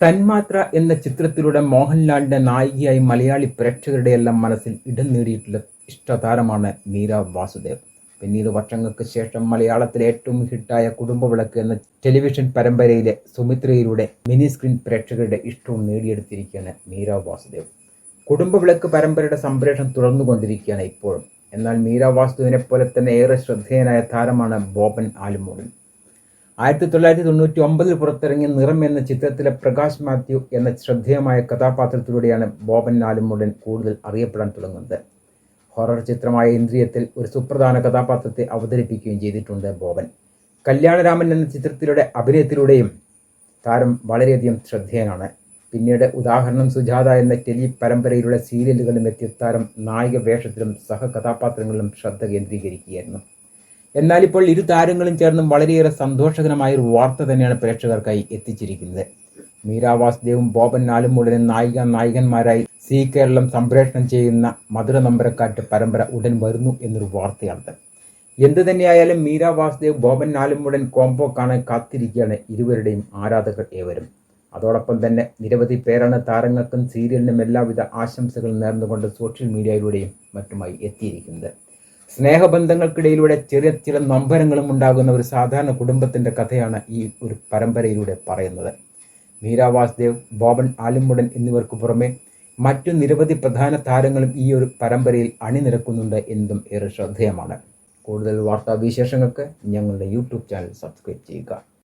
തന്മാത്ര എന്ന ചിത്രത്തിലൂടെ മോഹൻലാലിന്റെ നായികയായി മലയാളി പ്രേക്ഷകരുടെ എല്ലാം മനസ്സിൽ ഇടം നേടിയിട്ടുള്ള ഇഷ്ടതാരമാണ് മീര വാസുദേവ്. പിന്നീട് വർഷങ്ങൾക്ക് ശേഷം മലയാളത്തിലെ ഏറ്റവും ഹിറ്റായ കുടുംബവിളക്ക് എന്ന ടെലിവിഷൻ പരമ്പരയിലെ സുമിത്രയിലൂടെ മിനി സ്ക്രീൻ പ്രേക്ഷകരുടെ ഇഷ്ടവും നേടിയെടുത്തിരിക്കുകയാണ് മീര വാസുദേവ്. കുടുംബവിളക്ക് പരമ്പരയുടെ സംപ്രേഷണം തുടർന്നുകൊണ്ടിരിക്കുകയാണ് ഇപ്പോഴും. എന്നാൽ മീര വാസുദേവിനെ പോലെ തന്നെ ഏറെ ശ്രദ്ധേയനായ താരമാണ് ബോബൻ ആലുമൂടൻ ആയിരത്തി തൊള്ളായിരത്തി തൊണ്ണൂറ്റി ഒമ്പതിൽ പുറത്തിറങ്ങിയ നിറം എന്ന ചിത്രത്തിലെ പ്രകാശ് മാത്യു എന്ന ശ്രദ്ധേയമായ കഥാപാത്രത്തിലൂടെയാണ് ബോബൻ നാലുമുടൻ കൂടുതൽ അറിയപ്പെടാൻ തുടങ്ങുന്നത്. ഹൊറർ ചിത്രമായ ഇന്ദ്രിയത്തിൽ ഒരു സുപ്രധാന കഥാപാത്രത്തെ അവതരിപ്പിക്കുകയും ചെയ്തിട്ടുണ്ട് ബോബൻ. കല്യാണരാമൻ എന്ന ചിത്രത്തിലൂടെ അഭിനയത്തിലൂടെയും താരം വളരെയധികം ശ്രദ്ധേയനാണ്. പിന്നീട് ഉദാഹരണം സുജാത എന്ന ടെലി പരമ്പരയിലുള്ള സീരിയലുകളിലും എത്തിയ താരം നായിക വേഷത്തിലും സഹകഥാപാത്രങ്ങളിലും ശ്രദ്ധ കേന്ദ്രീകരിക്കുകയായിരുന്നു. എന്നാൽ ഇപ്പോൾ ഇരു താരങ്ങളും ചേർന്നും വളരെയേറെ സന്തോഷകരമായ ഒരു വാർത്ത തന്നെയാണ് പ്രേക്ഷകർക്കായി എത്തിച്ചിരിക്കുന്നത്. മീര വാസുദേവും ബോബൻ നാലുമുടനും നായിക നായകന്മാരായി സി കേരളം സംപ്രേഷണം ചെയ്യുന്ന മധുര നമ്പരക്കാറ്റ് പരമ്പര ഉടൻ വരുന്നു എന്നൊരു വാർത്തയാണ് എന്തു തന്നെയായാലും മീര വാസുദേവ് ബോബൻ നാലുമുടൻ കോംബോ കാണാൻ കാത്തിരിക്കുകയാണ് ഇരുവരുടെയും ആരാധകർ ഏവരും. അതോടൊപ്പം തന്നെ നിരവധി പേരാണ് താരങ്ങൾക്കും സീരിയലിനും എല്ലാവിധ ആശംസകൾ നേർന്നുകൊണ്ട് സോഷ്യൽ മീഡിയയിലൂടെയും മറ്റുമായി എത്തിയിരിക്കുന്നത്. സ്നേഹബന്ധങ്ങൾക്കിടയിലൂടെ ചെറിയ ചില നൊമ്പരങ്ങളും ഉണ്ടാകുന്ന ഒരു സാധാരണ കുടുംബത്തിന്റെ കഥയാണ് ഈ ഒരു പരമ്പരയിലൂടെ പറയുന്നത്. മീര വാസുദേവ് ബോബൻ ആലുമുടൻ എന്നിവർക്ക് പുറമെ മറ്റു നിരവധി പ്രധാന താരങ്ങളും ഈ ഒരു പരമ്പരയിൽ അണിനിരക്കുന്നുണ്ട് എന്നതും ഏറെ ശ്രദ്ധേയമാണ്. കൂടുതൽ വാർത്താവിശേഷങ്ങൾക്ക് ഞങ്ങളുടെ യൂട്യൂബ് ചാനൽ സബ്സ്ക്രൈബ് ചെയ്യുക.